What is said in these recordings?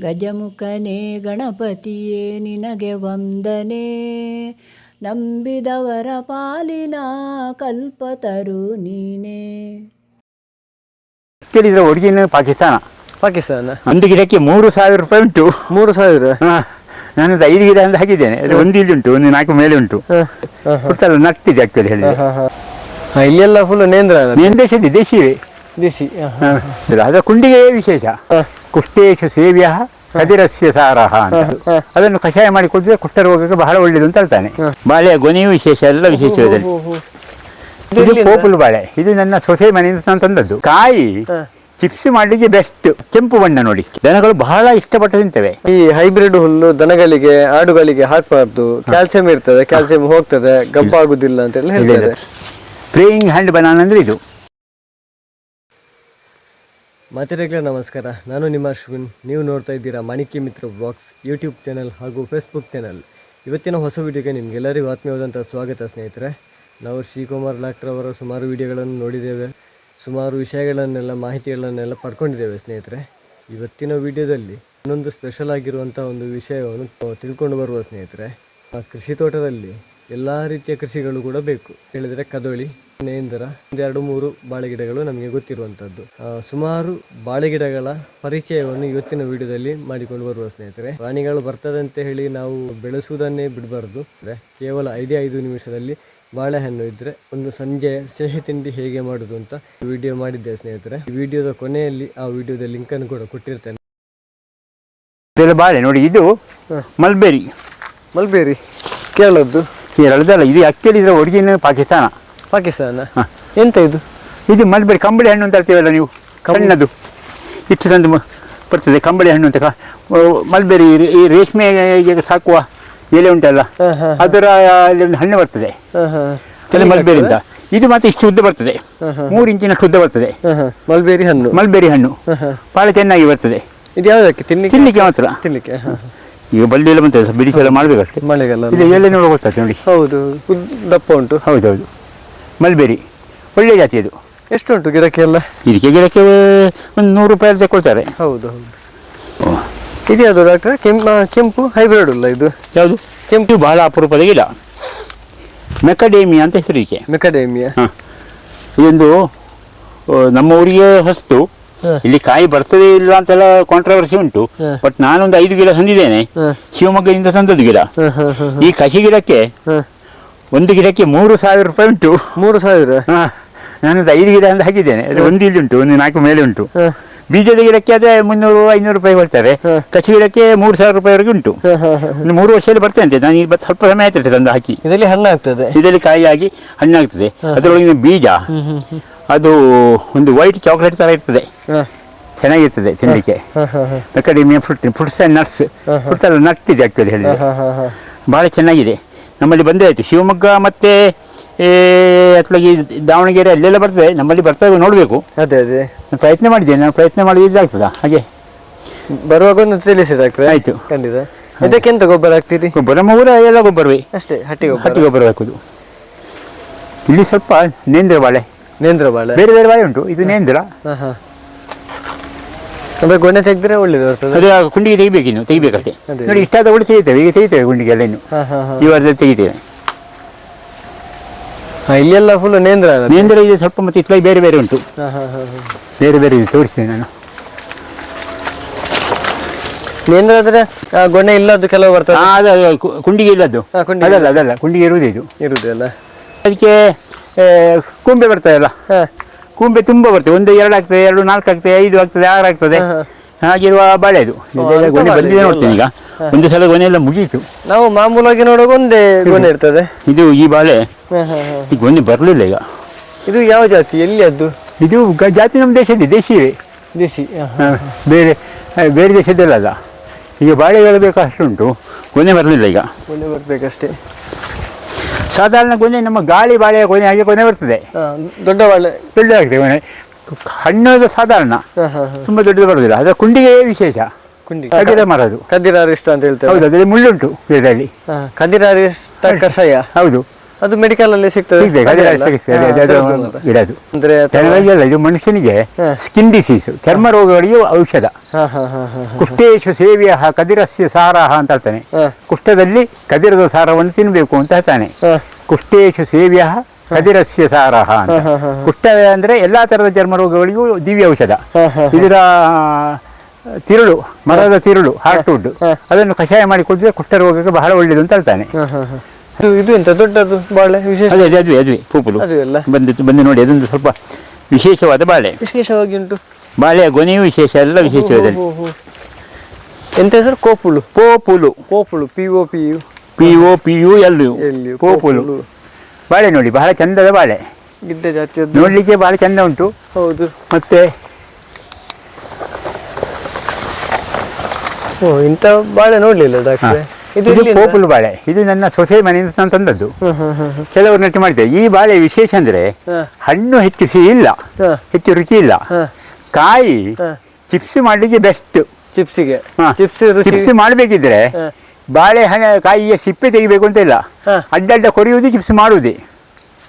ಗಜಮುಖನೇ ಗಣಪತಿಯೇ ನಿನಗೆ ವಂದನೆ. ನಂಬಿದವರ ಪಾಲಿನ ಕಲ್ಪತರು ನೀನೇ. ಕೇಳಿದ್ರೆ ಒರಿಜಿನ್ ಪಾಕಿಸ್ತಾನ? ಪಾಕಿಸ್ತಾನ? ಒಂದು ಗಿಡಕ್ಕೆ ಮೂರು ಸಾವಿರ ರೂಪಾಯಿ ಉಂಟು. ಮೂರು ಸಾವಿರ? ನಾನು ಐದು ಗಿಡ ಅಂತ ಹಾಕಿದ್ದೇನೆ. ಅದು ಒಂದು ಇಲ್ಲಿ ಉಂಟು ಒಂದು ನಾಲ್ಕು ಮೇಲೆ ಉಂಟು. ಹುಟ್ಟಲ್ಲ ನಟ್ಟಿದೆ ಆಕ್ಚುಲಿ ಹೇಳಿ. ಹಾ, ಇಲ್ಲೆಲ್ಲ ಫುಲ್ ನೇಂದ್ರ ನೀನು ದೇಶದ ದೇಶಿವೆ. ದೇಸಿ ಹಾ, ಹಾ. ಅದು ಕುಂಡಿಗೆ ವಿಶೇಷ. ಕುಷ್ಟೇಶು ಸೇವ್ಯ ಕದಿರಸ್ಯ ಸಾರಹ ಅಂತ. ಅದನ್ನು ಕಷಾಯ ಮಾಡಿ ಕುಡಿದ್ರೆ ಕುಷ್ಠ ರೋಗಕ್ಕೆ ಬಹಳ ಒಳ್ಳೆಯದು ಅಂತ ಹೇಳ್ತಾನೆ. ಬಾಳೆಯ ಗೊನೆಯು ವಿಶೇಷ ಎಲ್ಲ ವಿಶೇಷ ಇದರಲ್ಲಿ ಇದು ಪೋಪುಲ್ ಬಾಳೆ. ಇದು ನನ್ನ ಸೊಸೆ ಮನೆಯಿಂದ ನಾನು ತಂದದ್ದು. ಕಾಯಿ ಚಿಪ್ಸ್ ಮಾಡ್ಲಿಕ್ಕೆ ಬೆಸ್ಟ್ ಕೆಂಪು ಬಣ್ಣ ನೋಡಿ ದನಗಳು ಬಹಳ ಇಷ್ಟಪಟ್ಟು ತಿಂತವೆ. ಈ ಹೈಬ್ರಿಡ್ ಹುಲ್ಲು ದನಗಳಿಗೆ ಆಡುಗಳಿಗೆ ಹಾಕಬಾರ್ದು. ಕ್ಯಾಲ್ಸಿಯಂ ಇರ್ತದೆ ಕ್ಯಾಲ್ಸಿಯಂ ಹೋಗ್ತದೆ ಗಬ್ಬಾಗುದಿಲ್ಲ ಅಂತ ಹೇಳಿ ಪ್ರೇಯಿಂಗ್ ಹ್ಯಾಂಡ್ ಬನಾನ ಅಂದ್ರೆ ಇದು. ಮಾತಿರಗ್ಲೇ ನಮಸ್ಕಾರ. ನಾನು ನಿಮ್ಮ ಅಶ್ವಿನ್. ನೀವು ನೋಡ್ತಾ ಇದ್ದೀರಾ Manikya Mitra blogs YouTube channel ಹಾಗೂ ಫೇಸ್ಬುಕ್ ಚಾನಲ್. ಇವತ್ತಿನ ಹೊಸ ವಿಡಿಯೋಗೆ ನಿಮಗೆಲ್ಲರಿಗೂ ಆತ್ಮೀಯವಾದಂಥ ಸ್ವಾಗತ, ಸ್ನೇಹಿತರೆ. ನಾವು ಶ್ರೀಕುಮಾರ್ ಡಾಕ್ಟರ್ ಅವರ ಸುಮಾರು ವಿಡಿಯೋಗಳನ್ನು ನೋಡಿದ್ದೇವೆ. ಸುಮಾರು ವಿಷಯಗಳನ್ನೆಲ್ಲ, ಮಾಹಿತಿಗಳನ್ನೆಲ್ಲ ಪಡ್ಕೊಂಡಿದ್ದೇವೆ, ಸ್ನೇಹಿತರೆ. ಇವತ್ತಿನ ವಿಡಿಯೋದಲ್ಲಿ ಇನ್ನೊಂದು ಸ್ಪೆಷಲ್ ಆಗಿರುವಂಥ ಒಂದು ವಿಷಯವನ್ನು ತಿಳ್ಕೊಂಡು ಬರುವ, ಸ್ನೇಹಿತರೆ. ಕೃಷಿ ತೋಟದಲ್ಲಿ ಎಲ್ಲ ರೀತಿಯ ಕೃಷಿಗಳು ಕೂಡ ಬೇಕು. ಹೇಳಿದರೆ ಕದೋಳಿ. ನೇಂದ್ರ ಒಂದೆರಡು ಮೂರು ಬಾಳೆ ಗಿಡಗಳು ನಮಗೆ ಗೊತ್ತಿರುವಂತದ್ದು. ಸುಮಾರು ಬಾಳೆ ಗಿಡಗಳ ಪರಿಚಯವನ್ನು ಇವತ್ತಿನ ವಿಡಿಯೋದಲ್ಲಿ ಮಾಡಿಕೊಂಡು ಬರುವ ಸ್ನೇಹಿತರೆ ಪ್ರಾಣಿಗಳು ಬರ್ತದಂತೆ ಹೇಳಿ ನಾವು ಬೆಳೆಸುವುದನ್ನೇ ಬಿಡಬಾರ್ದು. ಅಂದರೆ ಕೇವಲ ಐದೇ ಐದು ನಿಮಿಷದಲ್ಲಿ ಬಾಳೆಹಣ್ಣು ಇದ್ರೆ ಒಂದು ಸಂಜೆ ಸಿಹಿ ತಿಂಡಿ ಹೇಗೆ ಮಾಡುದು ಅಂತ ವಿಡಿಯೋ ಮಾಡಿದ್ದೆ ಸ್ನೇಹಿತರೆ. ಈ ವಿಡಿಯೋದ ಕೊನೆಯಲ್ಲಿ ಆ ವಿಡಿಯೋದ ಲಿಂಕ್ ಅನ್ನು ಕೂಡ ಕೊಟ್ಟಿರ್ತೇನೆ. ಬಾಳೆ ನೋಡಿ ಇದು ಮಲ್ಬೆರಿ ಮಲ್ಬೇರಿ ಕೇರಳದ್ದು. ಕೇರಳದಲ್ಲ ಇದು ಅಕ್ಕಿಯಲ್ಲಿ ಇದರ ಒರಿಜಿನ್ ಪಾಕಿಸ್ತಾನ. ಪಾಕಿಸ್ತಾನ. ಎಂತ ಇದು? ಇದು ಮಲ್ಬೆರಿ ಕಂಬಳಿ ಹಣ್ಣು ಅಂತ ಹೇಳ್ತೀವಲ್ಲ ನೀವು? ಕಣ್ಣದು ಇಷ್ಟು ತಂದು ಬರ್ತದೆ ಕಂಬಳಿ ಹಣ್ಣು ಅಂತ. ಮಲ್ಬೆರಿ ಈ- ರೇಷ್ಮೆ ರೇಷ್ಮೆಗೆ ಸಾಕುವ ಎಲೆ ಉಂಟಲ್ಲ ಅದರ ಒಂದು ಹಣ್ಣು ಬರ್ತದೆ. ಮಲ್ಬೆರಿ ಅಂತ. ಇದು ಮಾತ್ರ ಇಷ್ಟು ಉದ್ದ ಬರ್ತದೆ. ಮೂರು ಇಂಚಿನಷ್ಟು ಉದ್ದ ಬರ್ತದೆ. ಮಲ್ಬೆರಿ ಹಣ್ಣು. ಮಲ್ಬೆರಿ ಹಣ್ಣು. ಭಾಳ ಚೆನ್ನಾಗಿ ಬರ್ತದೆ. ಇದು ಯಾವುದಕ್ಕೆ ತಿನ್ಲಿಕ್ಕೆ? ತಿನ್ನಲಿಕ್ಕೆ ಮಾತ್ರ. ಹಾ. ಈಗ ಬಳ್ಳಿ ಎಲ್ಲ ಬಂತದೆ ಬಿಡಿಸಿ ಎಲ್ಲ ಮಾಡಬೇಕಷ್ಟೇ. ಮಳೆಗಾಲ ಇದು ಎಲೆ ನೋಡಿ ಗೊತ್ತಾಗ್ತದೆ ನೋಡಿ. ಹೌದು. ದಪ್ಪ ಉಂಟು. ಹೌದೌದು. ಮಲ್ಬೆರಿ. ಒಳ್ಳೆಯ ಜಾತಿ ಅದು. ಎಷ್ಟು ಉಂಟು ಗಿಡಕ್ಕೆ ಎಲ್ಲ ಇದಕ್ಕೆ ಗಿಡಕ್ಕೆ ಒಂದು ನೂರು ರೂಪಾಯಿ ತಗೊಳ್ತಾರೆ ಹೌದು ಹೌದು. ಇದು ಯಾವುದು ಡಾಕ್ಟರ್? ಕೆಂಪು ಕೆಂಪು ಹೈಬ್ರಿಡ್ ಅಲ್ಲ ಇದು? ಯಾವುದು? ಕೆಂಪು. ಬಹಳ ಅಪರೂಪದ ಗಿಡ. ಮೆಕಡೇಮಿಯಾ ಅಂತ ಹೆಸರು ಇದಕ್ಕೆ. ಮೆಕಡೇಮಿಯಾ? ಹಾಂ. ಇದೊಂದು ನಮ್ಮ ಊರಿಗೆ ಹೊಸ್ತು. ಇಲ್ಲಿ ಕಾಯಿ ಬರ್ತದೆ ಇಲ್ಲ ಅಂತೆಲ್ಲ ಕಾಂಟ್ರವರ್ಸಿ ಉಂಟು. ಬಟ್ ನಾನೊಂದು ಐದು ಗಿಡ ತಂದಿದ್ದೇನೆ. ಶಿವಮೊಗ್ಗದಿಂದ ತಂದದ್ದು ಗಿಡ. ಈ ಕಸಿ ಗಿಡಕ್ಕೆ. ಒಂದು ಗಿಡಕ್ಕೆ ಮೂರು ಸಾವಿರ ರೂಪಾಯಿ ಉಂಟು. ಮೂರು ಸಾವಿರ? ಹಾ, ನಾನೊಂದು ಐದು ಗಿಡ ಅಂತ ಹಾಕಿದ್ದೇನೆ. ಅದು ಒಂದು ಇಲ್ಲಿ ಉಂಟು ಒಂದು ನಾಲ್ಕು ಮೇಲೆ ಉಂಟು. ಬೀಜದ ಗಿಡಕ್ಕೆ ಆದರೆ ಮುನ್ನೂರು ಐನೂರು ರೂಪಾಯಿ ಕೊಡ್ತಾರೆ. ಕಚ್ಚಿ ಗಿಡಕ್ಕೆ ಮೂರು ಸಾವಿರ ರೂಪಾಯಿವರೆಗೆ ಉಂಟು. ಮೂರು ವರ್ಷದಲ್ಲಿ ಬರ್ತೇನೆ ಅಂತೆ. ನಾನು ಈಗ ಸ್ವಲ್ಪ ಸಮಯ ಆಯ್ತು ತಂದು ಹಾಕಿ. ಇದರಲ್ಲಿ ಹಣ್ಣು ಆಗ್ತದೆ ಇದರಲ್ಲಿ ಕಾಯಿಯಾಗಿ ಹಣ್ಣಾಗ್ತದೆ. ಅದರೊಳಗಿನ ಬೀಜ ಅದು ಒಂದು ವೈಟ್ ಚಾಕ್ಲೇಟ್ ಥರ ಇರ್ತದೆ. ಚೆನ್ನಾಗಿರ್ತದೆ ತಿನ್ನಲಿಕ್ಕೆ ಬೇಕಾದ್ರೆ fruit fruits and nuts fruit ಎಲ್ಲ ನಟ್ ಇದೆ ಆ್ಯಕ್ಚುಲಿ ಹೇಳಿದ್ರೆ. ಭಾಳ ಚೆನ್ನಾಗಿದೆ. ನಮ್ಮಲ್ಲಿ ಬಂದೇ ಆಯಿತು. ಶಿವಮೊಗ್ಗ ಮತ್ತು ಅತ್ಲಾಗಿ ದಾವಣಗೆರೆ ಅಲ್ಲೆಲ್ಲ ಬರ್ತದೆ. ನಮ್ಮಲ್ಲಿ ಬರ್ತದೆ ನೋಡಬೇಕು. ಅದೇ ಅದೇ. ನಾನು ಪ್ರಯತ್ನ ಮಾಡಿದ್ದೇನೆ. ನಾನು ಪ್ರಯತ್ನ ಮಾಡಿ ಇದಾಗ್ತದ? ಹಾಗೆ. ಬರುವಾಗ ಒಂದು ತಿಳಿಸಿ ಡಾಕ್ಟ್ರೆ ಆಯಿತು. ಖಂಡಿತ. ಇದಕ್ಕೆ ಎಂತ ಗೊಬ್ಬರ ಹಾಕ್ತೀರಿ? ಗೊಬ್ಬರ ನಮ್ಮ ಊರ ಎಲ್ಲ ಗೊಬ್ಬರವೇ. ಅಷ್ಟೇ ಹಟ್ಟಿ ಹಟ್ಟಿ ಗೊಬ್ಬರ ಗೊಬ್ಬರ ಹಾಕೋದು. ಇಲ್ಲಿ ಸ್ವಲ್ಪ ನೇಂದ್ರ ಬಾಳೆ ನೇಂದ್ರ ಬಾಳೆ ಬೇರೆ ಬೇರೆ ಬಾಳೆ ಉಂಟು. ಇದು ನೇಂದ್ರ. ಹಾಂ ಹಾ. ಅಂದ್ರೆ ಗೊನೆ ತೆಗೆದ್ರೆ ಒಳ್ಳೇದು ಬರ್ತದೆ. ಅದು ಆ ಕುಂಡಿಗೆ ತೆಗಿಬೇಕು ಇನ್ನು ತೆಗಿಬೇಕಷ್ಟೇ. ಅದೇ. ನೋಡಿ ಇಷ್ಟಾದ ಕೂಡ ತೆಗಿತೇವೆ ಈಗ ತೆಗಿತೇವೆ ಗುಂಡಿಗೆ ಎಲ್ಲ ಇನ್ನು. ಹಾ, ಹಾ, ಹಾ. ಈ ವಾರದಲ್ಲಿ ತೆಗಿತೇವೆ. ಹಾ, ಇಲ್ಲೆಲ್ಲ ಫುಲ್ ನೇಂದ್ರ ಅಲ್ಲ? ನೇಂದ್ರ ಇದೆ ಸ್ವಲ್ಪ ಮತ್ತೆ ಇತ್ಲಾಗಿ ಬೇರೆ ಬೇರೆ ಉಂಟು. ಹಾ, ಹಾ, ಹಾ, ಹಾ. ಬೇರೆ ಬೇರೆ ಇದೆ ತೋರಿಸ್ತೇನೆ ನಾನು. ನೇಂದ್ರ ಆದ್ರೆ ಆ, ಗೊನೆ ಇಲ್ಲದ್ದು ಕೆಲವು ಬರ್ತದೆ. ಆ, ಅದು ಅದು ಕು- ಕುಂಡಿಗೆ ಇಲ್ಲದ್ದು. ಹಾ, ಕುಂಡಿಗೆ ಅದಲ್ಲ ಅದಲ್ಲ ಕುಂಡಿಗೆ ಇರುವುದೇ ಇದು. ಇರುದಲ್ಲ ಅದಕ್ಕೆ ಆ, ಕೂಂಬೆ ಬರ್ತದಲ್ಲ? ಹಾ. ಕೂಂಬೆ ತುಂಬಾ ಬರ್ತದೆ. ಒಂದು ಎರಡು ಆಗ್ತದೆ ಎರಡು ನಾಲ್ಕು ಆಗ್ತದೆ ಐದು ಆಗ್ತದೆ ಆರು ಆಗ್ತದೆ. ಹಾಗಿರುವ ಬಾಳೆ ಅಂತ ಗೊನೆ ಬಾಳೆ ಬಂದಿದೆ ನೋಡ್ತೀನಿ ಈಗ. ಒಂದು ಸಲ ಗೊನೆ ಎಲ್ಲ ಮುಗೀತು. ನಾವು ಮಾಮೂಲಾಗಿ ನೋಡುವಾಗ ಒಂದೇ ಗೊನೆ ಇರ್ತದೆ. ಇದು ಈ ಬಾಳೆ. ಈ ಗೊನೆ ಬರಲಿಲ್ಲ ಈಗ. ಇದು ಯಾವ ಜಾತಿ? ಎಲ್ಲಿ ಅದು ಇದು ಗ- ಜಾತಿ ನಮ್ಮ ದೇಶದ ದೇಶಿವೆ ದೇಸಿ ದೇಶಿ. ಹಾ, ಬೇರೆ ಬೇರೆ ದೇಶದಲ್ಲ ಈಗ ಬಾಳೆಗಳು ಬೇಕು ಅಷ್ಟುಂಟು ಗೊನೆ ಬರಲಿಲ್ಲ ಈಗ. ಗೊನೆ ಬರ್ಬೇಕಷ್ಟೇ. ಸಾಧಾರಣ ಗೊನೆ ನಮ್ಮ ಗಾಳಿ ಬಾಳೆಯ ಗೊನೆ ಹಾಗೆ ಗೊನೆ ಬರ್ತದೆ. ದೊಡ್ಡ ಬಾಳೆ. ದೊಡ್ಡದಾಗ್ತದೆ ಗೊನೆ ಹಣ್ಣು ಸಾಧಾರಣ. ತುಂಬಾ ದೊಡ್ಡದು ಬರೋದಿಲ್ಲ ಅದರ ಕುಂಡಿಗೆ. ವಿಶೇಷ ಕದಿರ ಮರದು. ಕದಿರಾರಿಷ್ಟ ಅಂತ ಹೇಳ್ತಾರೆ ಹೌದು ಅದರಲ್ಲಿ ಮುಳ್ಳುಂಟು ಹಾ, ಕದಿರಾರಿಷ್ಟ ಕಷಾಯ. ಹೌದು. ಅದು ಮೆಡಿಕಲ್ ಅಲ್ಲಿ ಸಿಗ್ತದೆ. ಅಂದ್ರೆ ಇದು ಮನುಷ್ಯನಿಗೆ ಸ್ಕಿನ್ ಡಿಸೀಸ್ ಚರ್ಮ ರೋಗಗಳಿಗೆ ಔಷಧ. ಕುಷ್ಠೇಶು ಸೇವ್ಯ ಕದಿರಸ್ಯ ಸಾರಹ ಅಂತ ಹೇಳ್ತಾನೆ. ಕುಷ್ಠದಲ್ಲಿ ಕದಿರದ ಸಾರವನ್ನು ತಿನ್ಬೇಕು ಅಂತ ಹೇಳ್ತಾನೆ. ಕುಷ್ಠೇಶು ಕುಷ್ಟೇಶು ಸೇವ್ಯ ಕದಿರಸ್ಯ ಸಾರಹ ಅಂತ. ಕುಷ್ಠ ಅಂದ್ರೆ ಎಲ್ಲಾ ತರದ ಚರ್ಮ ರೋಗಗಳಿಗೂ ದಿವ್ಯ ಔಷಧ. ಇದರ ತಿರುಳು ಮರದ ತಿರುಳು ಹಾರ್ಟ್ವುಡ್. ಅದನ್ನು ಕಷಾಯ ಮಾಡಿ ಕುಡಿದ್ರೆ ಕುಷ್ಠ ರೋಗಕ್ಕೆ ಬಹಳ ಒಳ್ಳೆಯದು ಅಂತ ಹೇಳ್ತಾನೆ. ಇದು ಇದು ಎಂತ ದೊಡ್ಡದು ಬಾಳೆ ವಿಶೇಷ? ಅದೇ ಅದೇ ಅದುವೆ ಅದುವೆ ಪೂಪುಲು. ಅದು ಎಲ್ಲ ಬಂದಿತ್ತು ಬಂದು ನೋಡಿ ಅದೊಂದು ಸ್ವಲ್ಪ ವಿಶೇಷವಾದ ಬಾಳೆ. ವಿಶೇಷವಾಗಿ ಉಂಟು. ಬಾಳೆಯ ಗೊನೆಯೂ ವಿಶೇಷ ಎಲ್ಲ ವಿಶೇಷವಾದ ಹೋ, ಹೋ, ಹೋ. ಎಂತ ಹೆಸರು? ಕೋಪುಳು ಪೋಪುಲು ಕೋಪುಳು P O P U P O P U L U ಎಲ್ಲಿ ಪೋಪುಲು ಬಾಳೆ ನೋಡಿ ಬಹಳ ಚಂದದ ಬಾಳೆ. ಗಿಡ್ಡ ಜಾತಿಯದ್ದು. ನೋಡ್ಲಿಕ್ಕೆ ಬಹಳ ಚಂದ ಉಂಟು. ಹೌದು. ಮತ್ತೆ? ಓ ಇಂಥ ಬಾಳೆ ನೋಡ್ಲಿಲ್ಲ ಡಾಕ್ಟ್ರೆ? ಇದು ಎಲ್ಲಿಂದ? ಬಾಳೆ. ಇದು ನನ್ನ ಸೊಸೆ ಮನೆಯಿಂದ ನಾನು ತಂದದ್ದು. ಕೆಲವರು ನೆಟ್ಟು ಮಾಡಿದೆ ಈ ಬಾಳೆ ವಿಶೇಷ ಅಂದ್ರೆ ಹಣ್ಣು ಹೆಚ್ಚು ಸಿಹಿ ಇಲ್ಲ ಹೆಚ್ಚು ರುಚಿ ಇಲ್ಲ. ಕಾಯಿ ಚಿಪ್ಸ್ ಮಾಡ್ಲಿಕ್ಕೆ ಬೆಸ್ಟ್ ಚಿಪ್ಸಿಗೆ. ಚಿಪ್ಸ್ ಮಾಡಬೇಕಿದ್ರೆ. ಬಾಳೆ ಹಣ ಕಾಯಿಯ ಸಿಪ್ಪೆ ತೆಗಿಬೇಕು ಅಂತ ಇಲ್ಲ. ಅಡ್ಡಡ್ಡ ಕೊರಿಯುವುದು ಚಿಪ್ಸ್ ಮಾಡುವುದೇ.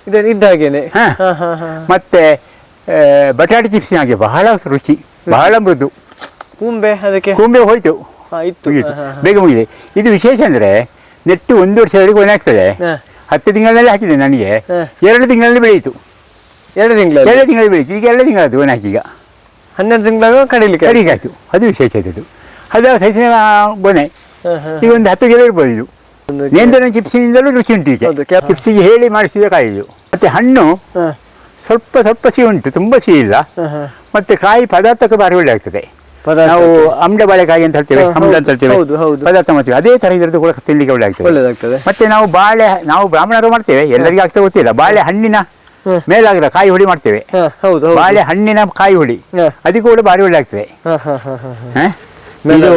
ಇದೆ ಇದ್ದ ಹಾಗೇನೆ. ಮತ್ತೆ ಬಟಾಟೆ ಚಿಪ್ಸ್ ಹಾಗೆ ಬಹಳ ರುಚಿ. ಬಹಳ ಮೃದು. ಕುಂಬೆ ಅದಕ್ಕೆ? ಕುಂಬೆ ಹೋಯ್ತು. ಇತ್ತು. ಮುಗೀತು. ಬೇಗ ಮುಗಿದೆ ಇದು ವಿಶೇಷ ಅಂದ್ರೆ ನೆಟ್ಟು ಒಂದು ವರ್ಷದವರೆಗೆ ಒಣ ಆಗ್ತದೆ? ಹತ್ತು ತಿಂಗಳಲ್ಲಿ ಹಾಕಿದೆ ನನಗೆ. ಎರಡು ತಿಂಗಳಲ್ಲಿ ಬೆಳೆಯಿತು ಎರಡು ತಿಂಗಳು ಎರಡು ತಿಂಗಳಲ್ಲಿ ಬೆಳೀತು. ಈಗ ಎರಡು ತಿಂಗಳಾಯ್ತು ಒಣ ಹಾಕಿ ಈಗ ಹನ್ನೆರಡು ತಿಂಗಳು ಕಡಿಲಿಕ್ಕೆ ಕಡಿಗೆ ಆಯಿತು. ಅದು ವಿಶೇಷ ಆಯ್ತು ಅದು ಸೈಸಿನ ಗೊನೆ. ಈಗ ಒಂದು ಹತ್ತು ಗಿಡ ಇರ್ಬೋದು ಇದು. ನೇಂದ್ರ ಚಿಪ್ಸಿನಿಂದಲೂ ರುಚಿ ಉಂಟು ಈಗ ಚಿಪ್ಸಿಗೆ ಹೇಳಿ ಮಾಡಿಸಿದ ಕಾಯಿ ಇದು ಮತ್ತೆ ಹಣ್ಣು ಸ್ವಲ್ಪ ಸ್ವಲ್ಪ ಸಿಹಿ ಉಂಟು. ತುಂಬ ಸಿಹಿ ಇಲ್ಲ. ಮತ್ತೆ ಕಾಯಿ ಪದಾರ್ಥಕ್ಕೆ ಭಾರಿ ಒಳ್ಳೆ ಆಗ್ತದೆ ನಾವು ಅಮ್ಲ ಬಾಳೆಕಾಯಿ ಅಂತ ಹೇಳ್ತೇವೆ ಅಮ್ಲ ಅಂತ ಹೇಳ್ತೇವೆ. ಪದಾರ್ಥ ಮಾಡ್ತೇವೆ. ಅದೇ ತರ ಇದ್ರದ್ದು ಕೂಡ ತಿನ್ಲಿಕ್ಕೆ ಒಳ್ಳೆ ಆಗ್ತದೆ. ಮತ್ತೆ ನಾವು ಬಾಳೆ ನಾವು ಬ್ರಾಹ್ಮಣರು ಮಾಡ್ತೇವೆ ಎಲ್ಲರಿಗೂ ಆಗ್ತಾ ಗೊತ್ತಿಲ್ಲ. ಬಾಳೆ ಹಣ್ಣಿನ ಮೇಲಾಗ್ರ ಕಾಯಿ ಹುಳಿ ಮಾಡ್ತೇವೆ. ಬಾಳೆ ಹಣ್ಣಿನ ಕಾಯಿ ಹುಳಿ. ಅದಕ್ಕೂ ಕೂಡ ಭಾರಿ ಒಳ್ಳೆ ಆಗ್ತದೆ. ಇದು.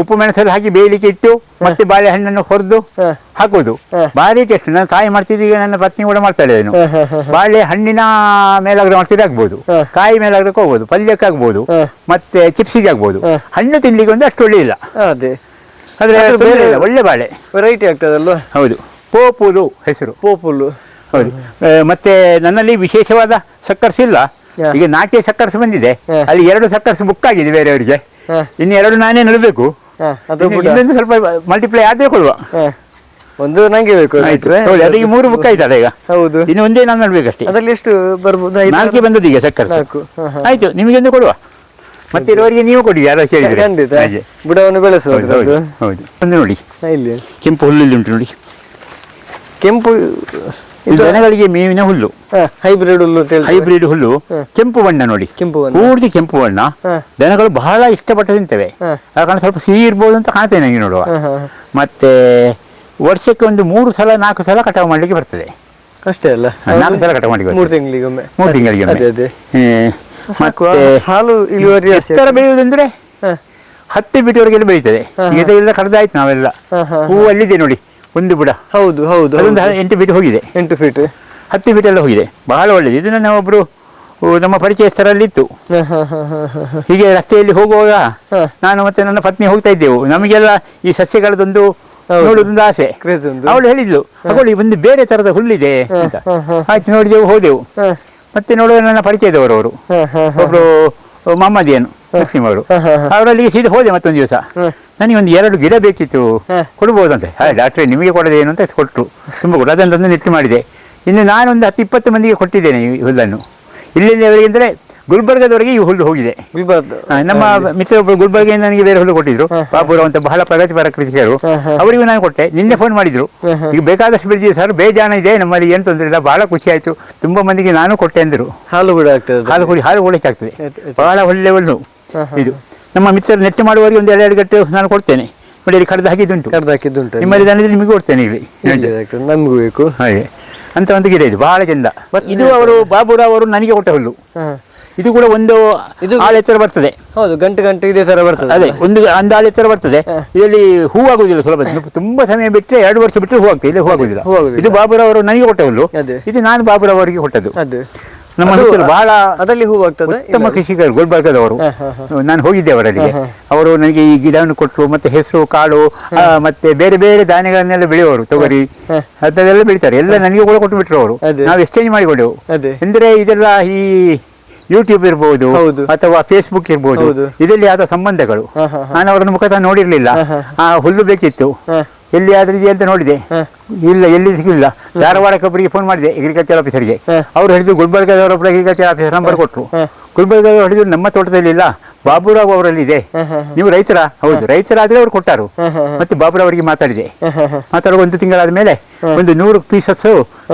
ಉಪ್ಪು ಮೆಣಸಲ್ಲಿ ಹಾಕಿ ಬೇಯಲಿಕ್ಕೆ ಇಟ್ಟು ಮತ್ತೆ ಬಾಳೆಹಣ್ಣನ್ನು ಹೊರದು ಹಾಕುದು. ಭಾರಿ ಟೇಸ್ಟ್ ನಾನು ತಾಯಿ ಮಾಡ್ತಿದ್ದೀಗ ಈಗ ನನ್ನ ಪತ್ನಿ ಕೂಡ ಮಾಡ್ತಾಳೆ ಏನು. ಬಾಳೆ ಹಣ್ಣಿನ ಮೇಲಾಗ್ರೆ ಮಾಡ್ತಿದ್ರೆ ಆಗ್ಬೋದು. ಕಾಯಿ ಮೇಲಾಗ್ರಕ್ಕೆ ಹೋಗ್ಬೋದು ಪಲ್ಯಕ್ಕೆ ಆಗ್ಬೋದು ಮತ್ತೆ ಚಿಪ್ಸಿಗೆ ಆಗ್ಬೋದು ಹಣ್ಣು ತಿನ್ಲಿಕ್ಕೆ ಒಂದು ಅಷ್ಟು ಒಳ್ಳೆ ಇಲ್ಲ ಅದೇ. ಆದ್ರೆ ಒಳ್ಳೆ ಬಾಳೆ. ವೆರೈಟಿ ಆಗ್ತದಲ್ಲ ಹೌದು. ಪೋಪುಲು ಹೆಸರು. ಪೋಪುಲು. ಹೌದು. ಮತ್ತೆ ನನ್ನಲ್ಲಿ ವಿಶೇಷವಾದ ಸಕ್ಕರ್ಸ್ ಇಲ್ಲ. ಈಗ ನಾಟಿ ಸಕ್ಕರ್ಸ್ ಬಂದಿದೆ. ಅಲ್ಲಿ ಎರಡು ಸಕ್ಕರ್ಸ್ ಬುಕ್ ಆಗಿದೆ ಬೇರೆಯವರಿಗೆ. ಇನ್ನು ಎರಡು ನಾನೇ ನಡಬೇಕು. ಸ್ವಲ್ಪ ಮಲ್ಟಿಪ್ಲೈ ಆದ್ರೆ ಕೊಡುವ. ಒಂದು ನಂಗೆ ಬೇಕು ಆಯ್ತು. ಅದಕ್ಕೆ ಮೂರು ಬುಕ್ ಆಯ್ತಲ್ಲ ಈಗ. ಹೌದು. ಇನ್ನು ಒಂದೇ ನಾನು ನಡ್ಬೇಕಷ್ಟೇ ಅದ್ರಲ್ಲಿ ಎಷ್ಟು ಬರ್ಬೋದು? ನಾಲ್ಕೇ ಬಂದದ್ದು ಈಗ ಸಕ್ಕರೆ ಸಾಕು ಆಯ್ತು ನಿಮಗೆ ಒಂದು ನಿಮಗೊಂದು ಕೊಡುವ. ಮತ್ತೆ ಇರುವವರಿಗೆ ನೀವು ಕೊಡಿ ಯಾರು ಕೇಳಿದ್ರೆ. ಖಂಡಿತ. ಬುಡವನ್ನು ಹೌದು ಬೆಳೆಸುವುದು ಹೌದು. ಒಂದು ನೋಡಿ. ಇಲ್ಲಿ. ಕೆಂಪು ಹುಲ್ಲಲ್ಲಿ ಉಂಟು ನೋಡಿ. ಕೆಂಪು ದನಗಳಿಗೆ ಮೇವಿನ ಹುಲ್ಲು. ಹೈಬ್ರಿಡ್ ಹುಲ್ಲು. ಹೈಬ್ರಿಡ್ ಹುಲ್ಲು ಕೆಂಪು ಬಣ್ಣ ನೋಡಿ. ಕೆಂಪು. ಪೂರ್ತಿ ಕೆಂಪು ಬಣ್ಣ. ದನಗಳು ಬಹಳ ಇಷ್ಟಪಟ್ಟು ತಿಂತವೆ. ಯಾಕಂದ್ರೆ ಸ್ವಲ್ಪ ಸಿಹಿ ಇರ್ಬೋದು ಅಂತ ಕಾಣ್ತೇನೆ ನನಗೆ ನೋಡುವ. ಮತ್ತೆ ವರ್ಷಕ್ಕೆ ಒಂದು ಮೂರು ಸಲ ನಾಲ್ಕು ಸಲ ಕಟಾವು ಮಾಡ್ಲಿಕ್ಕೆ ಬರ್ತದೆ. ಅಷ್ಟೇ ಅಲ್ಲ? ನಾಲ್ಕು ಸಲ ಕಟಾವು ಮಾಡ್ಲಿಕ್ಕೆ ಮೂರು ತಿಂಗಳಿಗೊಮ್ಮೆ. ಮೂರು ತಿಂಗಳಿಗೆ ಮತ್ತೆ ಹಾಲು ಇಳುವರಿ ಎತ್ತರ ಬೆಳೆಯುವುದಂದ್ರೆ ಹತ್ತು ಬಿಟ್ಟವರೆಗೆಲ್ಲ ಬೆಳೀತದೆ. ಇದೆಲ್ಲ ಕರೆದಾಯ್ತು ನಾವೆಲ್ಲ. ಹಾ, ಹಾ, ಹೂ. ಅಲ್ಲಿದೆ ನೋಡಿ. ಒಂದು ಬುಡ. ಹೌದು ಹೌದು ಅದೊಂದು. ಎಂಟು ಫೀಟ್ ಹೋಗಿದೆ. ಎಂಟು ಫೀಟ್ ಹತ್ತು ಫೀಟ್ ಎಲ್ಲ ಹೋಗಿದೆ. ಬಹಳ ಒಳ್ಳೆಯದು ಇದು ನನ್ನ ಒಬ್ರು ನಮ್ಮ ಪರಿಚಯಸ್ಥರಲ್ಲಿತ್ತು. ಹೀಗೆ ರಸ್ತೆಯಲ್ಲಿ ಹೋಗುವಾಗ ಹಾ. ನಾನು ಮತ್ತೆ ನನ್ನ ಪತ್ನಿ ಹೋಗ್ತಾ ಇದ್ದೆವು. ನಮಗೆಲ್ಲ ಈ ಸಸ್ಯಗಳದೊಂದು ಹೌದು. ಆಸೆ. ಕ್ರೇಜ್ ಒಂದು ಅವಳು ಹೇಳಿದ್ಲು ಅವಳು ಒಂದು ಬೇರೆ ತರದ ಹುಲ್ಲಿದೆ ಅಂತ ಹಾ, ಹಾ. ಆಯ್ತು ನೋಡಿದೆವು ಹೋದೆವು. ಹಾ, ಮತ್ತೆ ನೋಡುವ ನನ್ನ ಪರಿಚಯದವರು ಅವರು ಹಾ, ಹಾ, ಹಾ. ಒಬ್ರು ಮಮ್ಮದಿಯನು ಲಕ್ಷ್ಮಿ ಅವರು ಹಾ, ಹಾ, ಹಾ. ಅವರಲ್ಲಿಗೆ ಸೀದಾ ಹೋದೆ ಮತ್ತೊಂದು ದಿವಸ. ಹಾ. ನನಗೆ ಒಂದು ಎರಡು ಗಿಡ ಬೇಕಿತ್ತು. ಕೊಡ್ಬೋದಂತೆ. ಹಾಂ ಡಾಕ್ಟ್ರೇ ನಿಮಗೆ ಕೊಡೋದು ಏನು ಅಂತ ಕೊಟ್ಟರು ತುಂಬ ಕೊಡು ಅದನ್ನು ತಂದು ನೆಟ್ಟು ಮಾಡಿದೆ. ಇನ್ನು ನಾನೊಂದು ಹತ್ತು ಇಪ್ಪತ್ತು ಮಂದಿಗೆ ಕೊಟ್ಟಿದ್ದೇನೆ ಈ ಹುಲ್ಲನ್ನು. ಇಲ್ಲಿಂದವರೆಗೆ ಅಂದರೆ ಗುಲ್ಬರ್ಗದವರೆಗೆ ಈ ಹುಲ್ಲು ಹೋಗಿದೆ. ಗುಲ್ಬರ್ಗ. ನಮ್ಮ ಮಿತ್ರ ಒಬ್ಬರು ಗುಲ್ಬರ್ಗಿಂದ ನನಗೆ ಬೇರೆ ಹುಲ್ಲು ಕೊಟ್ಟಿದ್ರು. ಬಾಬುರ ಅಂತ ಬಹಳ ಪ್ರಗತಿಪರ ಕೃಷಿಕರು. ಅವರಿಗೂ ನಾನು ಕೊಟ್ಟೆ. ನಿನ್ನೆ ಫೋನ್ ಮಾಡಿದ್ರು. ಈಗ ಬೇಕಾದಷ್ಟು ಬೆಳೆದಿದೆ ಸರ್ ಬೇಜಾನ ಇದೆ ನಮ್ಮಲ್ಲಿ ಏನು ತೊಂದರೆ ಇಲ್ಲ. ಬಹಳ ಖುಷಿ ಆಯಿತು. ತುಂಬ ಮಂದಿಗೆ ನಾನು ಕೊಟ್ಟೆ ಅಂದರು. ಹಾಲು ಕೂಡ ಆಗ್ತದೆ. ಹಾಲು ಕುಡಿ ಹಾಲು ಕೊಡಕ್ಕೆ ಆಗ್ತದೆ ಬಹಳ ಒಳ್ಳೆ ಹುಲ್ಲು. ಇದು. ನಮ್ಮ ಮಿತ್ರರು ನೆಟ್ಟು ಮಾಡುವವರಿಗೆ ಒಂದು ಎರಡು ಗಂಟೆ ನಾನು ಕೊಡ್ತೇನೆ. ನೋಡಿ ಇಲ್ಲಿ ಕಡ್ದು ಹಾಕಿದ್ದುಂಟು. ಕಡ್ದು ಹಾಕಿದ್ದುಂಟು. ನಿಮ್ಮಲ್ಲಿ ದನದಲ್ಲಿ ನಿಮಗೆ ಕೊಡ್ತೇನೆ ಇಲ್ಲಿ ನಮಗೂ ಬೇಕು ಹಾಗೆ. ಅಂತ ಒಂದು ಗಿಡ ಇದು ಬಹಳ ಚಂದ. ಇದು ಅವರು ಬಾಬುರಾವ್ ಅವರು ನನಗೆ ಕೊಟ್ಟ ಹುಲ್ಲು. ಇದು ಕೂಡ ಒಂದು ಇದು- ಆಳ ಎಚ್ಚರ ಬರ್ತದೆ. ಹೌದು ಗಂಟೆ ಗಂಟೆ ಇದೇ ತರ ಬರ್ತದೆ. ಅದೇ ಒಂದು ಒಂದು ಆಳ ಎಚ್ಚರ ಬರ್ತದೆ. ಇದರಲ್ಲಿ ಹೂ ಆಗುದಿಲ್ಲ ಸುಲಭ. ತುಂಬಾ ಸಮಯ ಬಿಟ್ಟರೆ ಎರಡು ವರ್ಷ ಬಿಟ್ಟರೆ ಹೂ ಆಗ್ತದೆ. ಇಲ್ಲಿ ಹೂ ಆಗುದಿಲ್ಲ. ಇದು ಬಾಬುರಾವ್ ಅವರು ನನಗೆ ಕೊಟ್ಟ ಹುಲ್ಲು. ಇದು ನಾನು ಬಾಬುರಾವ್ ಅವರಿಗೆ ಕೊಟ್ಟದ್ದು. ಅದು. ನಮ್ಮ ಸುತ್ತಲೂ ಬಹಳ ಅದರಲ್ಲಿ ಹೂ ಆಗ್ತದೆ ಉತ್ತಮ ಕೃಷಿಕರು ಗುಲ್ಬರ್ಗದವರು. ನಾನು ಹೋಗಿದ್ದೆ ಅವರಲ್ಲಿ ಅವರು ನನಗೆ ಈ ಗಿಡವನ್ನು ಕೊಟ್ಟರು ಮತ್ತೆ ಹೆಸರು ಕಾಳು ಮತ್ತೆ ಬೇರೆ ಬೇರೆ ಧಾನ್ಯಗಳನ್ನೆಲ್ಲ ಬೆಳೆಯುವರು ತೊಗರಿ ಅದನ್ನೆಲ್ಲ ಬೆಳಿತಾರೆ. ಎಲ್ಲ ನನಗೆ ಕೂಡ ಕೊಟ್ಟು ಬಿಟ್ರು ಅವರು. ನಾವು ಎಕ್ಸ್ಚೇಂಜ್ ಮಾಡಿಕೊಂಡೆವು. ಅದೇ. ಅಂದ್ರೆ ಇದೆಲ್ಲ ಈ ಯೂಟ್ಯೂಬ್ ಇರ್ಬೋದು ಹೌದು. ಅಥವಾ ಫೇಸ್ಬುಕ್ ಇರ್ಬೋದು. ಹೌದು. ಇದರಲ್ಲಿ ಆದ ಸಂಬಂಧಗಳು. ನಾನು ಅವರನ್ನು ಮುಖತಃ ನೋಡಿರ್ಲಿಲ್ಲ. ಆ ಹುಲ್ಲು ಬೇಕಿತ್ತು. ಎಲ್ಲಿ ಆದ್ರೂ ಇದೆ ಅಂತ ನೋಡಿದೆ. ಇಲ್ಲ ಎಲ್ಲಿ ಸಿಗಲಿಲ್ಲ ಧಾರವಾಡಕ್ಕೆ ಒಬ್ಬರಿಗೆ ಫೋನ್ ಮಾಡಿದೆ ಅಗ್ರಿಕಲ್ಚರ್ ಆಫೀಸರ್ಗೆ ಅವರು ಹೇಳಿದ್ರು ಗುಲ್ಬರ್ಗದವರ ಒಬ್ಬರು ಅಗ್ರಿಕಲ್ಚರ್ ಆಫೀಸರ್ ನಂಬರ್ ಕೊಟ್ಟರು ಗುಲ್ಬರ್ಗದವರು ಹೇಳಿದ್ರು ನಮ್ಮ ತೋಟದಲ್ಲಿ ಇಲ್ಲ. ಬಾಬುರಾವ್ ಅವರಲ್ಲಿ ಇದೆ ನೀವು ರೈತರ ಹೌದು. ರೈತರಾದ್ರೆ ಅವ್ರು ಕೊಟ್ಟಾರು. ಮತ್ತೆ ಬಾಬುರಾವ್ ಅವರಿಗೆ ಮಾತಾಡಿದೆ ಮಾತಾಡುವ ಒಂದು ತಿಂಗಳಾದ ಮೇಲೆ ಒಂದು ನೂರು ಪೀಸಸ್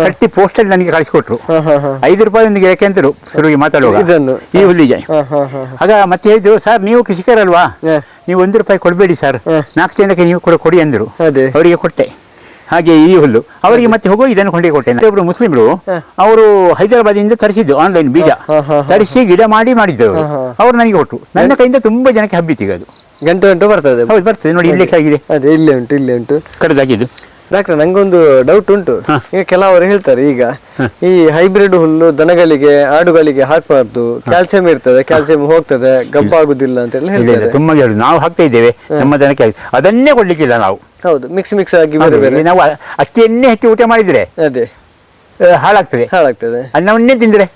ಕಟ್ಟಿ ಪೋಸ್ಟಲ್ಲಿ ನನಗೆ ಕಳಿಸಿಕೊಟ್ರು. ಐದು ರೂಪಾಯಿ ಒಂದು ಗಿಡಕ್ಕೆ ಅಂತರು ಶುರುವಿಗೆ ಮಾತಾಡುವಾಗ ಈ ಹುಲ್ಲಿಗೆ ಆಗ ಮತ್ತೆ ಹೇಳಿದ್ರು ಸರ್ ನೀವು ಕೃಷಿಕರಲ್ವಾ. ನೀವು ಒಂದು ರೂಪಾಯಿ ಕೊಡಬೇಡಿ ಸರ್. ನಾಲ್ಕು ಜನಕ್ಕೆ ನೀವು ಕೂಡ ಕೊಡಿ ಅಂದರು. ಅದೇ. ಅವರಿಗೆ ಕೊಟ್ಟೆ. ಹಾಗೆ ಈ ಹುಲ್ಲು. ಅವರಿಗೆ ಮತ್ತೆ ಹೋಗೋ ಇದನ್ನು ಕೊಂಡೇ ಕೊಟ್ಟೆ ಒಬ್ರು ಮುಸ್ಲಿಮರು ಅವರು ಹೈದರಾಬಾದಿಂದ ತರಿಸಿದ್ದು ಆನ್ಲೈನ್ ಬೀಜ. ತರಿಸಿ ಗಿಡ ಮಾಡಿ ಮಾಡಿದ್ದು ಅವರು ನನಗೆ ಕೊಟ್ಟು ನನ್ನ ಕೈಯಿಂದ ತುಂಬಾ ಜನಕ್ಕೆ ಹಬ್ಬಿತ್ತು ಈಗ ಅದು ಗಂಟು ಗಂಟು ಬರ್ತದೆ ಹೌದು ಬರ್ತದೆ. ನೋಡಿ ಇಲ್ಲೇ ಆಗಿದೆ ಅದೇ ಇಲ್ಲೇ ಉಂಟು ಇಲ್ಲೇ ಉಂಟು. ಕಡದಾಗಿದ್ದು. ಡಾಕ್ಟರ್ ನಂಗೊಂದು ಡೌಟ್ ಉಂಟು. ಈಗ ಕೆಲವರು ಹೇಳ್ತಾರೆ ಈಗ ಈ ಹೈಬ್ರಿಡ್ ಹುಲ್ಲು ದನಗಳಿಗೆ ಆಡುಗಳಿಗೆ ಹಾಕಬಾರ್ದು. ಕ್ಯಾಲ್ಸಿಯಂ ಇರ್ತದೆ ಕ್ಯಾಲ್ಸಿಯಂ ಹೋಗ್ತದೆ ಗಬ್ಬ ಆಗುದಿಲ್ಲ ಅಂತ ಹೇಳಿ ಹೇಳ್ತಾರೆ. ತುಂಬಾ ಹೇಳುದು ನಾವು ಹಾಕ್ತಾ ಇದ್ದೇವೆ ನಮ್ಮ ದನಕ್ಕೆ ಅದನ್ನೇ ಕೊಡ್ಲಿಕ್ಕಿಲ್ಲ ನಾವು. ಹೌದು ಮಿಕ್ಸ್ ಮಿಕ್ಸ್ ಆಗಿ ಬೇರೆ ಬೇರೆ. ಹೌದು, ನಾವು ಅಕ್ಕಿಯನ್ನೇ ಹೆಚ್ಚು ಊಟ ಮಾಡಿದ್ರೆ ಅದೇ. ಹಾಳಾಗ್ತದೆ. ಹಾಳಾಗ್ತದೆ. ಅನ್ನವನ್ನೇ ತಿಂದ್ರೆ.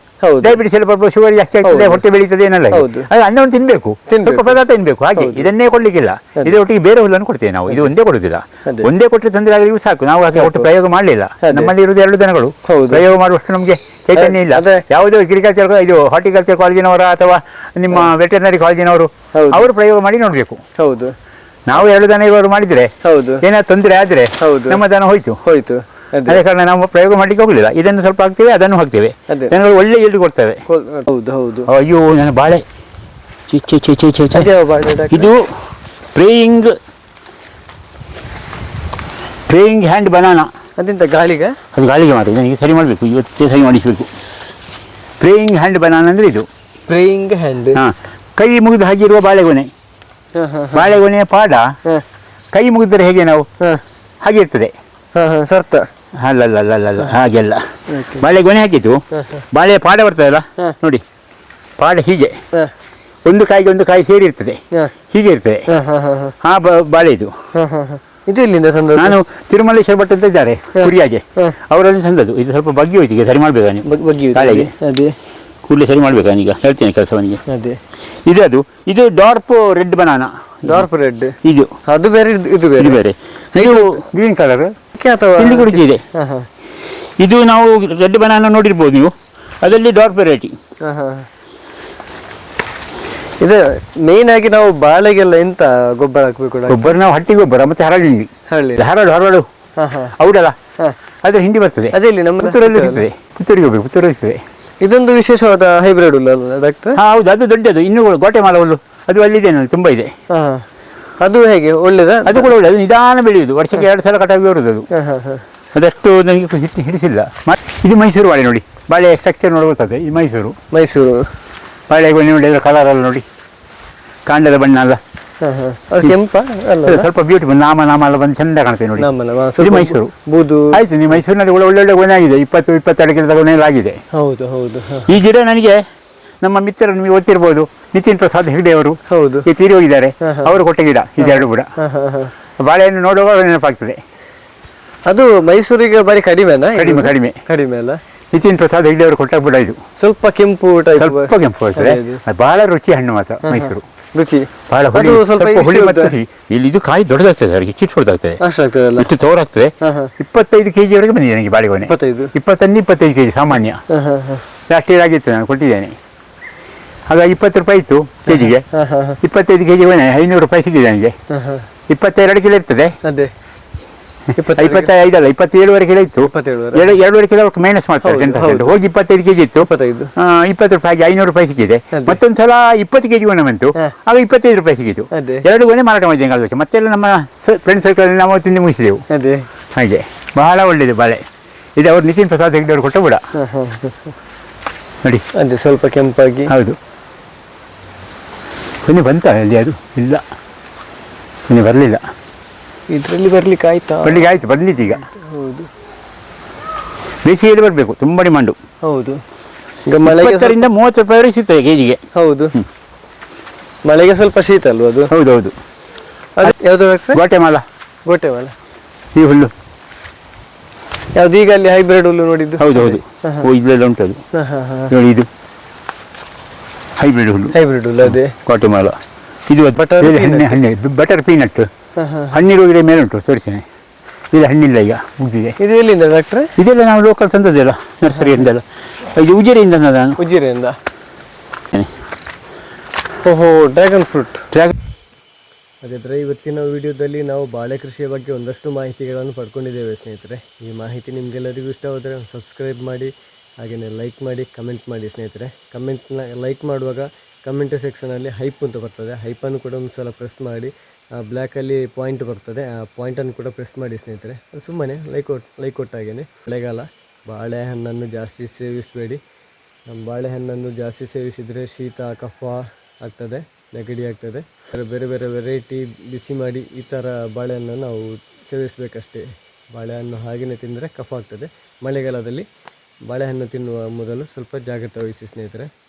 ಡಯಾಬಿಟಿಸ್ ಎಲ್ಲ ಬರ್ಬೋದು ಶುಗರ್ ಜಾಸ್ತಿ ಆಗ್ತದೆ. ಹೊಟ್ಟೆ ಬೆಳೀತದೆ ಏನಲ್ಲ. ಅದು ಅನ್ನವನ್ನು ತಿನ್ಬೇಕು. ಸ್ವಲ್ಪ ಪದಾರ್ಥ ತಿನ್ಬೇಕು. ಹಾಗೆ ಇದನ್ನೇ ಕೊಡ್ಲಿಕ್ಕಿಲ್ಲ. ಇದರೊಟ್ಟಿಗೆ ಬೇರೆ ಹುಲ್ಲನ್ನು ಕೊಡ್ತೇವೆ ನಾವು. ಇದು ಒಂದೇ ಕೊಡುದಿಲ್ಲ ಒಂದೇ ಕೊಟ್ಟರೆ ತೊಂದರೆ ಆಗಲಿಗೂ ಸಾಕು. ನಾವು ಅದೇ ಒಟ್ಟು ಪ್ರಯೋಗ ಮಾಡಲಿಲ್ಲ. ನಮ್ಮಲ್ಲಿ ಇರುವುದು ಎರಡು ದನಗಳು. ಪ್ರಯೋಗ ಮಾಡುವಷ್ಟು ನಮಗೆ ಚೈತನ್ಯ ಇಲ್ಲ. ಯಾವುದೇ ಅಗ್ರಿಕಲ್ಚರ್ ಇದು ಹಾರ್ಟಿಕಲ್ಚರ್ ಕಾಲೇಜಿನವರ ಅಥವಾ ನಿಮ್ಮ ವೆಟರ್ನರಿ ಕಾಲೇಜಿನವರು ಅವರು ಪ್ರಯೋಗ ಮಾಡಿ ನೋಡಬೇಕು. ಹೌದು. ನಾವು ಎರಡು ದನ ಇವರು ಮಾಡಿದ್ರೆ ಹೌದು. ಏನಾದ್ರು ತೊಂದರೆ ಆದ್ರೆ. ನಮ್ಮ ದನ ಹೋಯ್ತು. ಹೋಯ್ತು. ಅದೇ. ಕಾರಣ ನಾವು ಪ್ರಯೋಗ ಮಾಡ್ಲಿಕ್ಕೆ ಹೋಗಲಿಲ್ಲ ಇದನ್ನು ಸ್ವಲ್ಪ ಹಾಕ್ತೇವೆ ಅದನ್ನು ಹಾಕ್ತೇವೆ. ಜನಗಳು ಒಳ್ಳೆ ಈಲ್ಡ್ ಕೊಡ್ತೇವೆ. ಹೌದು ಹೌದು. ಅಯ್ಯೋ ನನ್ನ ಬಾಳೆ. ಚಿ. ಬಾಳೆ ಇದು ಪ್ರೇಯಿಂಗ್ ಪ್ರೇಯಿಂಗ್ ಹ್ಯಾಂಡ್ ಬನಾನ ಅದಿಂತ ಗಾಳಿಗೆ? ಅದು ಗಾಳಿಗೆ ಮಾತ್ರ. ನನಗೆ ಸರಿ ಮಾಡಬೇಕು. ಇವತ್ತೇ ಸರಿ ಮಾಡಿಸಬೇಕು. ಪ್ರೇಯಿಂಗ್ ಹ್ಯಾಂಡ್ ಬನಾನ ಅಂದರೆ ಇದು. ಪ್ರೇಯಿಂಗ್ ಹ್ಯಾಂಡ್ ಹಾಂ ಕೈ ಮುಗಿದು ಹಾಗಿರುವ ಬಾಳೆಗೊನೆ ಬಾಳೆಗೊನೆಯ ಪಾಡ ಕೈ ಮುಗಿದರೆ ಹೇಗೆ ನಾವು? ಹಾಗೆ ಇರ್ತದೆ. ಹಾ ಹಾ ಸರ್ತ. ಅಲ್ಲಲ್ಲ ಅಲ್ಲಲ್ಲ ಬಾಳೆ ಗೊನೆ ಹಾಕಿದ್ದು? ಬಾಳೆ ಪಾಡ ಬರ್ತದಲ್ಲ? ನೋಡಿ ಪಾಡ ಹೀಗೆ. ಒಂದು ಕಾಯಿಗೆ ಒಂದು ಕಾಯಿ ಸೇರಿ ಇರ್ತದೆ ಹೀಗೆ ಇರ್ತದೆ. ಹಾ ಆ ಬಾಳೆ ಇದು. ಇದು ಇಲ್ಲಿಂದ ತಂದದ್ದು? ನಾನು ತಿರುಮಲೇಶ್ವರ ಭಟ್ ಅಂತ ಇದ್ದಾರೆ ಕುರಿಯಾಗೆ. ಅವರಲ್ಲಿ ತಂದದ್ದು. ಇದು ಸ್ವಲ್ಪ ಬಗ್ಗಿ ಹೋಯ್ತು ಈಗ ಸರಿ ಮಾಡಬೇಕು ನೀವು? ಬಗ್ಗಿ. ತಾಳೆಗೆ. ಅದೇ. ಕೂಡಲೇ ಸರಿ ಮಾಡ್ಬೇಕು ನಾನೀಗ? ಹೇಳ್ತೇನೆ ಕೆಲಸವನಿಗೆ. ಅದೇ. ಇದು ಅದು ಇದು dark red banana. Dark red ಇದು. ಅದು ಬೇರೆ ಇದು- ಇದು ಬೇರೆ. ಇದು ಬೇರೆ. ಇದು ಗ್ರೀನ್ ಕಲರ್ ಅಥವಾ ತಿಂಡಿ ಕುಡಿಕೆ ಇದೆ. ಹಾ ಹಾ. ಇದು ನಾವು ರೆಡ್ ಬನಾನ ನೋಡಿರ್ಬೋದು ನೀವು. ಅದರಲ್ಲಿ ಡಾರ್ಕ್ ವೆರೈಟಿ ಹಾ, ಹಾ. ಇದು ಮೇನ್ ಆಗಿ ನಾವು ಬಾಳೆಗೆಲ್ಲ ಎಂತ ಗೊಬ್ಬರ ಹಾಕ್ಬೇಕು ಡಾಕ್ಟರ್? ಗೊಬ್ಬರ ನಾವು ಹಟ್ಟಿ ಗೊಬ್ಬರ ಮತ್ತೆ ಹರಳು ಹಿಂಡಿ ಹಳ್ಳಿ ಹರಳು ಹರಳು. ಹಾ ಹಾ. ಹೌದಲ್ಲ? ಹಾ. ಅದ್ರ ಹಿಂಡಿ ಬರ್ತದೆ. ಅದೇ ಇಲ್ಲಿ ನಮ್ಮ ಪುತ್ತೂರಲ್ಲಿ ಸಿಗ್ತದೆ. ಪುತ್ತೂರಿಗೆ ಹೋಗ್ಬೇಕು ಪುತ್ತೂರಲ್ಲಿ ಸಿಗ್ತದೆ. ಇದೊಂದು ವಿಶೇಷವಾದ ಹೈಬ್ರಿಡ್ ಅಲ್ಲ ಡಾಕ್ಟರ್ ಹಾ ಹೌದು ಅದು ದೊಡ್ಡದು. ಇನ್ನೂ ಗೋಟೆಮಾಲ ಹುಲ್ಲು ಅದು ಅಲ್ಲಿದೆ ನೋಡಿ ತುಂಬ ಇದೆ. ಹಾ ಹಾ. ಅದು ಹೇಗೆ ಒಳ್ಳೇದ? ಅದು ಕೂಡ ಒಳ್ಳೆ ಅದು ನಿಧಾನ ಬೆಳೆಯುವುದು ವರ್ಷಕ್ಕೆ ಎರಡು ಸಲ ಕಟಾವಿ ಬರುವುದು ಅದು. ಹಾ ಹಾ ಹಾ. ಅದಷ್ಟು ನನಗೆ ಹಿಟ್ಟು ಹಿಡಿಸಿಲ್ಲ. ಮ- ಇದು ಮೈಸೂರು ಬಾಳೆ ನೋಡಿ. ಬಾಳೆ ಸ್ಟ್ರಕ್ಚರ್ ನೋಡ್ಬೇಕಾದ್ರೆ ಈ ಮೈಸೂರು. ಮೈಸೂರು. ಬಾಳೆ ಗೊನೆ ನೋಡಿ ಅದರ ಕಲರ್ ಅಲ್ಲ ನೋಡಿ. ಕಾಂಡದ ಬಣ್ಣ ಅಲ್ಲ. ಹಾ ಹಾ. ಅದು ಕೆಂಪ ಅಲ್ಲ ಸ್ವಲ್ಪ ಬ್ಯೂಟಿಫುಲ್ ನಾಮ ನಾಮ ಎಲ್ಲ ಬಂದು ಚಂದ ಕಾಣ್ತದೆ ನೋಡಿ. ಇದು ಸ್ವಲ್ಪ ಮೈಸೂರು. ಬೂದು. ಆಯ್ತು ನೀವು ಮೈಸೂರಿನಲ್ಲಿ ಒಳ್ಳೆ ಒಳ್ಳೆ ಗೊನೆ ಆಗಿದೆ. ಇಪ್ಪತ್ತು ಇಪ್ಪತ್ತೆರಡು ಗಿಡದ ಗೊನೆ ಎಲ್ಲ ಆಗಿದೆ. ಹೌದು ಹೌದು ಹಾ. ಈ ಗಿಡ ನನಗೆ ನಮ್ಮ ಮಿತ್ರರು ನಿಮಗೆ ಗೊತ್ತಿರ್ಬೋದು. ನಿತಿನ್ ಪ್ರಸಾದ್ ಹೆಗ್ಡೆ ಅವರು ಹೌದು. ಈ ತೀರಿ ಹೋಗಿದ್ದಾರೆ. ಅವರು ಕೊಟ್ಟ ಗಿಡ ಇದೆರಡು ಕೂಡ. ಬಾಳೆಹಣ್ಣು ನೋಡುವಾಗ ನೆನಪಾಗ್ತದೆ. ಅದು ಮೈಸೂರಿಗೆ ಬಾರಿ ಕಡಿಮೆ ಅಲ್ಲ ಕಡಿಮೆ ಕಡಿಮೆ. ಕಡಿಮೆ ಅಲ್ಲ? ನಿತಿನ್ ಪ್ರಸಾದ್ ಹೆಗ್ಡೆ ಅವರು ಕೊಟ್ಟ ಬುಡ ಇದು. ಸ್ವಲ್ಪ ಕೆಂಪು ಸ್ವಲ್ಪ ಕೆಂಪು ಆಗ್ತದೆ. ಬಹಳ ರುಚಿ ಹಣ್ಣು ಮಾತ್ರ ಮೈಸೂರು. ರುಚಿ. ಬಹಳ ಹುಳಿ ಸ್ವಲ್ಪ ಹುಳಿ ಮತ್ತು ಇಲ್ಲಿ ಇದು ಕಾಯಿ ದೊಡ್ಡದಾಗ್ತದೆ ಅವರಿಗೆ ಚಿಟ್ಪೊಡ್ದಾಗ್ತದೆ ಅಷ್ಟಾಗ್ತದಲ್ಲ ಇಷ್ಟು ತೋರಾಗ್ತದೆ. ಇಪ್ಪತ್ತೈದು ಕೆ ಜಿವರೆಗೆ ಬಂದಿದೆ ನನಗೆ ಬಾಳೆಗೊನೆ. ಇಪ್ಪತ್ತೈದು. ಇಪ್ಪತ್ತೊಂದು ಇಪ್ಪತ್ತೈದು ಕೆ ಜಿ ಸಾಮಾನ್ಯ ಲಾಸ್ಟ್ ಇಯರ್ ಆಗಿತ್ತು ನಾನು ಕೊಟ್ಟಿದ್ದೇನೆ. ಹಾಗಾಗಿ ಇಪ್ಪತ್ತು ರೂಪಾಯಿ ಇತ್ತು ಕೆ ಜಿಗೆ ಇಪ್ಪತ್ತೈದು ಕೆ ಜಿ ಒಣ ಐನೂರು ರೂಪಾಯಿ ಸಿಕ್ಕಿದೆ ನನಗೆ. ಇಪ್ಪತ್ತೆರಡು ಕಿಲೋ ಇರ್ತದೆ. ಅದೇ. ಇಪ್ಪತ್ತೈದು ಇಪ್ಪತ್ತೈದಲ್ಲ ಇಪ್ಪತ್ತೇಳುವರೆ ಕಿಲೋ ಇತ್ತು. ಎರಡೂವರೆ ಕಿಲೋ ಮೈನಸ್ ಮಾಡ್ತಾರೆ ಟೆನ್ ಪರ್ಸೆಂಟ್. ಹೋಗಿ ಇಪ್ಪತ್ತೈದು ಕೆಜಿ ಇತ್ತು. ಇಪ್ಪತ್ತು ರೂಪಾಯಿಗೆ ಐನೂರು ರೂಪಾಯಿ ಸಿಕ್ಕಿದೆ. ಮತ್ತೊಂದು ಸಲ ಇಪ್ಪತ್ತು ಕೆಜಿ ಒಣ ಬಂತು. ಆಗ ಇಪ್ಪತ್ತೈದು ರೂಪಾಯಿ ಸಿಕ್ಕಿತು. ಎರಡು ಗೊನೆ ಮಾರಾಟ ಮಾಡಿದ್ದೇನೆ ಕಳೆದ ಮತ್ತೆಲ್ಲ ನಮ್ಮ ಫ್ರೆಂಡ್ ಸರ್ಕಲ್ ನಾವು ತಿಂದು ಮುಗಿಸಿದೆವು. ಅದೇ. ಹಾಗೆ. ಬಹಳ ಒಳ್ಳೆಯದು ಬಾಳೆ. ಇದು ಅವರು ನಿತಿನ್ ಪ್ರಸಾದ್ ಹೆಗ್ಡೆ ಅವರು ಕೊಟ್ಟ ಬಿಡ. ನೋಡಿ. ಅದೇ ಸ್ವಲ್ಪ ಕೆಂಪಾಗಿ. ಹೌದು. ಕೊನೆ ಬಂತ ಅಲ್ಲಿ ಅದು? ಇಲ್ಲ. ಕೊನೆ ಬರಲಿಲ್ಲ. ಇದ್ರಲ್ಲಿ ಬರ್ಲಿಕ್ಕೆ ಆಯ್ತಾ? ಬರ್ಲಿಕ್ಕೆ ಆಯ್ತು ಬಂದಿತ್ತು ಈಗ. ಹೌದು. ಬೇಸಿಗೆಯಲ್ಲಿ ಬರಬೇಕು ತುಂಬ ಡಿಮಾಂಡು. ಹೌದು. ಈಗ ಮಳೆಗೆ ಸ್ವಲ್ಪ- ಇಪ್ಪತ್ತರಿಂದ ಮೂವತ್ತು ರೂಪಾಯಿ ಸಿಗ್ತದೆ ಕೆಜಿಗೆ. ಹೌದು. ಮಳೆಗೆ ಸ್ವಲ್ಪ ಶೀತ ಅಲ್ವಾ ಅದು? ಹೌದೌದು ಅದು ಯಾವ್ದು ಮಾಲ ಗೋಟೆ ಮಾಲ ಈ ಹುಲ್ಲು. ಯಾವ್ದು ಈಗ ಅಲ್ಲಿ ಹೈಬ್ರಿಡ್ ಹುಲ್ಲು ನೋಡಿದ್ದು? ಹೌದು ಹೌದು. ಓ ಇಲ್ಲೆಲ್ಲ ಉಂಟು ಅದು ಹಾ ಹಾ ಹಾ. ನೋಡಿ ಇದು. ಹೈಬ್ರಿಡ್ ಹುಲ್ಲು. ಹೈಬ್ರಿಡ್ ಹುಲ್ಲು ಅದೇ. ಮಾಲ. ಇದು ಬಟರ್ ಹಣ್ಣೆ ಹಣ್ಣೆ ಬಟರ್ ಪೀನಟ್ ಹಣ್ಣಿರುವ ಗಿಡ ಮೇಲೆ ಉಂಟು ತೋರಿಸ್ತೇನೆ. ಇದು ಹಣ್ಣಿಲ್ಲ ಈಗ ಮುಗ್ದಿದೆ. ಇದು ಎಲ್ಲಿಂದ ಡಾಕ್ಟ್ರೆ ಇದೆಲ್ಲ ನಾವು ಲೋಕಲ್ ತಂದದ್ದೆಲ್ಲ ನರ್ಸರಿಯಿಂದೆಲ್ಲ ಇದು ಉಜಿರೆಯಿಂದ ನಾನು? ಉಜಿರೆಯಿಂದ. ಓಹೋ ಡ್ರ್ಯಾಗನ್ ಫ್ರೂಟ್ ಡ್ರ್ಯಾಗನ್ ಹಾಗಾದರೆ ಇವತ್ತಿನ ವಿಡಿಯೋದಲ್ಲಿ ನಾವು ಬಾಳೆ ಕೃಷಿಯ ಬಗ್ಗೆ ಒಂದಷ್ಟು ಮಾಹಿತಿಗಳನ್ನು ಪಡ್ಕೊಂಡಿದ್ದೇವೆ ಸ್ನೇಹಿತರೆ. ಈ ಮಾಹಿತಿ ನಿಮಗೆಲ್ಲರಿಗೂ ಇಷ್ಟವಾದರೆ ಸಬ್ಸ್ಕ್ರೈಬ್ ಮಾಡಿ ಹಾಗೆಯೇ ಲೈಕ್ ಮಾಡಿ ಕಮೆಂಟ್ ಮಾಡಿ ಸ್ನೇಹಿತರೆ. ಕಮೆಂಟ್ನ ಲೈಕ್ ಮಾಡುವಾಗ ಕಮೆಂಟ್ ಸೆಕ್ಷನಲ್ಲಿ ಹೈಪ್ ಅಂತ ಬರ್ತದೆ. ಹೈಪನ್ನು ಕೂಡ ಒಂದು ಸಲ ಪ್ರೆಸ್ ಮಾಡಿ ಬ್ಲ್ಯಾಕಲ್ಲಿ ಪಾಯಿಂಟ್ ಬರ್ತದೆ. ಆ ಪಾಯಿಂಟನ್ನು ಕೂಡ ಪ್ರೆಸ್ ಮಾಡಿ ಸ್ನೇಹಿತರೆ. ಸುಮ್ಮನೆ ಲೈಕ್ ಕೊಟ್ಟು ಲೈಕ್ ಕೊಟ್ಟಾಗೇ ಮಳೆಗಾಲ, ಬಾಳೆಹಣ್ಣನ್ನು ಜಾಸ್ತಿ ಸೇವಿಸಬೇಡಿ. ಬಾಳೆಹಣ್ಣನ್ನು ಜಾಸ್ತಿ ಸೇವಿಸಿದರೆ ಶೀತ, ಕಫ ಆಗ್ತದೆ, ನೆಗಡಿ ಆಗ್ತದೆ. ಬೇರೆ ಬೇರೆ ವೆರೈಟಿ ಬಿಸಿ ಮಾಡಿ ಈ ಥರ ಬಾಳೆಹಣ್ಣನ್ನು ನಾವು ಸೇವಿಸಬೇಕಷ್ಟೇ. ಬಾಳೆಹಣ್ಣು ಹಾಗೆಯೇ ತಿಂದರೆ ಕಫ ಆಗ್ತದೆ. ಮಳೆಗಾಲದಲ್ಲಿ ಬಾಳೆಹಣ್ಣು ತಿನ್ನುವ ಮೊದಲು ಸ್ವಲ್ಪ ಜಾಗ್ರತೆ ವಹಿಸಿ ಸ್ನೇಹಿತರೆ.